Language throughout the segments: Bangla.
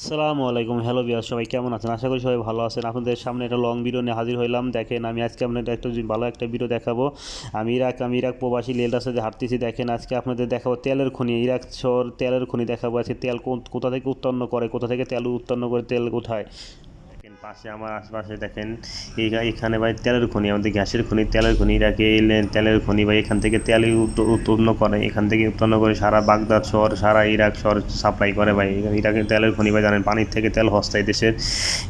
আসসালামু আলাইকুম। হ্যালো বিয়াস সবাই কেমন আছেন? আশা করি সবাই ভালো আছেন। আপনাদের সামনে একটা লং ভিডিও নিয়ে হাজির হইলাম। দেখেন, আমি আজকে আপনাদের একটা ভালো একটা ভিডিও দেখাবো। আমি ইরাক আমি ইরাক প্রবাসী লেল রাস্তাতে হাঁটতেছি। দেখেন, আজকে আপনাদের দেখাবো তেলের খনি ইরাক শহর তেলের খনি দেখাবো। আজকে তেল কোথা থেকে উৎপন্ন করে, কোথা থেকে তেল উৎপন্ন করে, তেল কোথায়? পাশে আমার আশপাশে দেখেন এখানে ভাই তেলের খনি, আমাদের গ্যাসের খনি, তেলের খনি এই তেলের খনি ভাই এখান থেকে তেল উৎ- উৎপন্ন করে, এখান থেকে উৎপন্ন করে সারা বাগদাদ শহর, সারা ইরাক শহর সাপ্লাই করে ভাই। ইরাকের তেলের খনি ভাই জানেন, পানির থেকে তেল হস্তায় দেশের,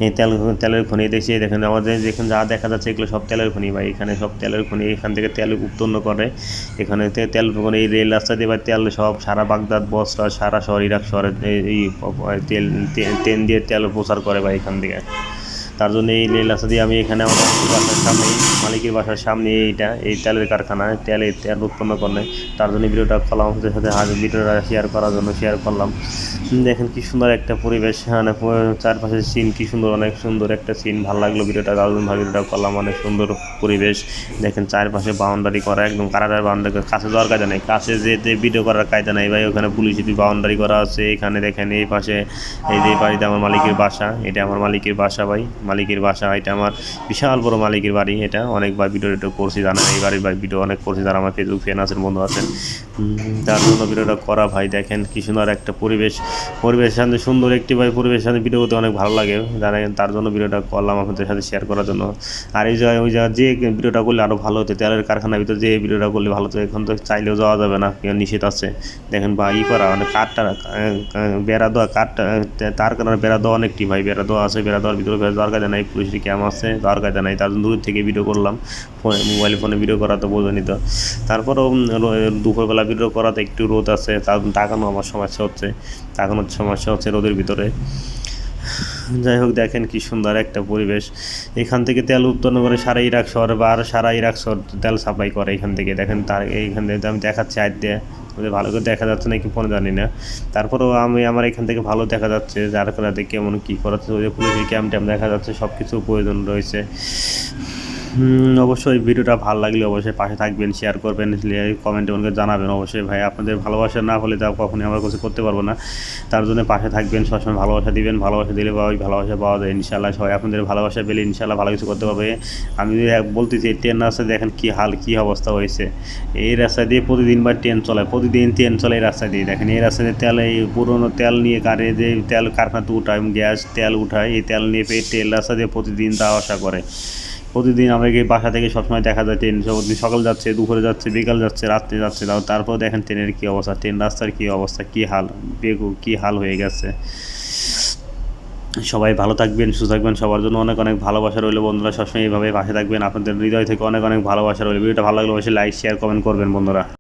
এই তেল তেলের খনি দেশে দেখেন আমাদের যেখানে যা দেখা যাচ্ছে এগুলো সব তেলের খনি ভাই। এখানে সব তেলের খনি এখান থেকে তেল উৎপন্ন করে, এখানে তেল এই রেল রাস্তা দিয়ে ভাই তেল সব সারা বাগদাদ, বসরা, সারা শহর, ইরাক শহরে এই তেল ট্রেন দিয়ে তেল প্রচার করে ভাই এখান থেকে। তার জন্য এই রেল রাস্তা দিয়ে আমি এখানে আমার বাসার সামনে মালিকের বাসার সামনে এইটা, এই তেলের কারখানা তেলে তেল উৎপন্ন করে তার জন্য ভিডিওটা করলাম আপনাদের সাথে আজ ভিডিওটা শেয়ার করার জন্য শেয়ার করলাম। দেখেন কি সুন্দর একটা পরিবেশ মানে চারপাশের সিন কি সুন্দর, অনেক সুন্দর একটা সিন ভালো লাগল ভিডিওটা দারুণ ভাবে ভিডিওটা করলাম, অনেক সুন্দর পরিবেশ। দেখেন চারপাশে বাউন্ডারি করা, একদম কারাগার বাউন্ডারি কাছে যাওয়ার কায়দা নেই, কাছে যেতে ভিডিও করার কায়দা নেই ভাই, ওখানে পুলিশ যদি বাউন্ডারি করা আছে, এখানে দেখেন এই পাশে, এই যে বাড়িতে আমার মালিকের বাসা, এটা আমার মালিকের বাসা ভাই। মালিকের বাসা, এটা আমার বিশাল বড় মালিকের বাড়ি, এটা অনেকবার ভিডিও টিডিও করছি, জানেন এই বাড়ির ভিডিও অনেক করছি, যারা আমার ফেসবুক ফ্যান আছেন, বন্ধু আছেন। তার জন্য ভিডিওটা করা, ভাই, দেখেন কি সুন্দর একটা পরিবেশ। পরিবেশের সাথে সুন্দর একটি ভাই পরিবেশের সাথে ভিডিও করতে অনেক ভালো লাগে। জানেন, তার জন্য ভিডিওটা করলাম আপনাদের সাথে শেয়ার করার জন্য। আর এই জায়গায় ওই জায়গায় যে ভিডিওটা করলে আরও ভালো হতো, তেলের কারখানার ভিতরে যে ভিডিওটা করলে ভালো হতো, এখন তো চাইলেও যাওয়া যাবে না নিষেধ আছে। দেখেন বা ই করা মানে কাঠটা বেড়া দেওয়া, কাঠটা তার কারণে বেড়া দেওয়া অনেকটি, ভাই, বেড়া দেওয়া আছে, বেড়া দেওয়ার ভিতরে দেওয়ার কাজে নাই পুলিশের ক্যাম আছে দেওয়ার কাজে নাই, তার দূর থেকে ভিডিও করলাম। ফোনে মোবাইল ফোনে ভিডিও করা তো বোঝেনি তো। তারপরেও দুপুরবেলা ভিডিও করাতে একটু রোদ আছে, তার তাকানো আমার সমস্যা হচ্ছে, তাকানোর সমস্যা হচ্ছে রোদের ভিতরে। যাই হোক, দেখেন কি সুন্দর একটা পরিবেশ। এখান থেকে তেল উৎপন্ন করে সারা ইরাক শহর বা আর সারা ইরাক শহর তেল সাপ্লাই করে এখান থেকে। দেখেন তার, এইখান থেকে আমি দেখাচ্ছি আজ দিয়ে ওদের ভালো করে দেখা যাচ্ছে নাকি ফোনে জানি না। তারপরেও আমি আমার এখান থেকে ভালো দেখা যাচ্ছে, যার কারণে কেমন কী করাচ্ছে ওই পুলিশের ক্যাম্প ট্যাম্প দেখা যাচ্ছে সব কিছু প্রয়োজন রয়েছে। অবশ্যই ভিডিওটা ভালো লাগলে অবশ্যই পাশে থাকবেন শেয়ার করবেন কমেন্টে আমাকে জানাবেন। অবশ্যই ভাই, আপনাদের ভালোবাসা না হলে তা কখনই আমরা কিছু করতে পারব না। তার জন্য পাশে থাকবেন, সবসময় ভালোবাসা দিবেন, ভালোবাসা দিলে বা ওই ভালোবাসা পাওয়া যায় ইনশাল্লাহ সবাই আপনাদের ভালোবাসা পেলে ইনশাল্লাহ ভালো কিছু করতে পারবে। আমি বলতেছি ট্রেন রাস্তা দেখেন কী হাল, কী অবস্থা হয়েছে। এই রাস্তা দিয়ে প্রতিদিন বা ট্রেন চলে, প্রতিদিন ট্রেন চলে এই রাস্তা দিয়ে। দেখেন এই রাস্তা দিয়ে তেল, এই পুরোনো তেল নিয়ে গাড়ি যে তেল কারখানাতে উঠায়, গ্যাস তেল উঠায়, এই তেল নিয়ে পেয়ে তেল রাস্তা দিয়ে প্রতিদিন যাওয়া আসা করে। প্রতিদিন আমাকে বাসা থেকে সবসময় দেখা যায় ট্রেন সব- সকাল যাচ্ছে, দুপুরে যাচ্ছে, বিকাল যাচ্ছে, রাত্রে যাচ্ছে, তাও তারপর দেখেন ট্রেনের কী অবস্থা, ট্রেন রাস্তার কী অবস্থা, কী হাল, বেগু, কী হাল হয়ে গেছে। সবাই ভালো থাকবেন, সুস্থ থাকবেন, সবার জন্য অনেক অনেক ভালোবাসা রইল বন্ধুরা, সবসময় এইভাবে পাশে থাকবেন। আপনাদের হৃদয় থেকে অনেক অনেক ভালোবাসা রইল। ভিডিওটা ভালো লাগলে অবশ্যই লাইক শেয়ার কমেন্ট করবেন বন্ধুরা।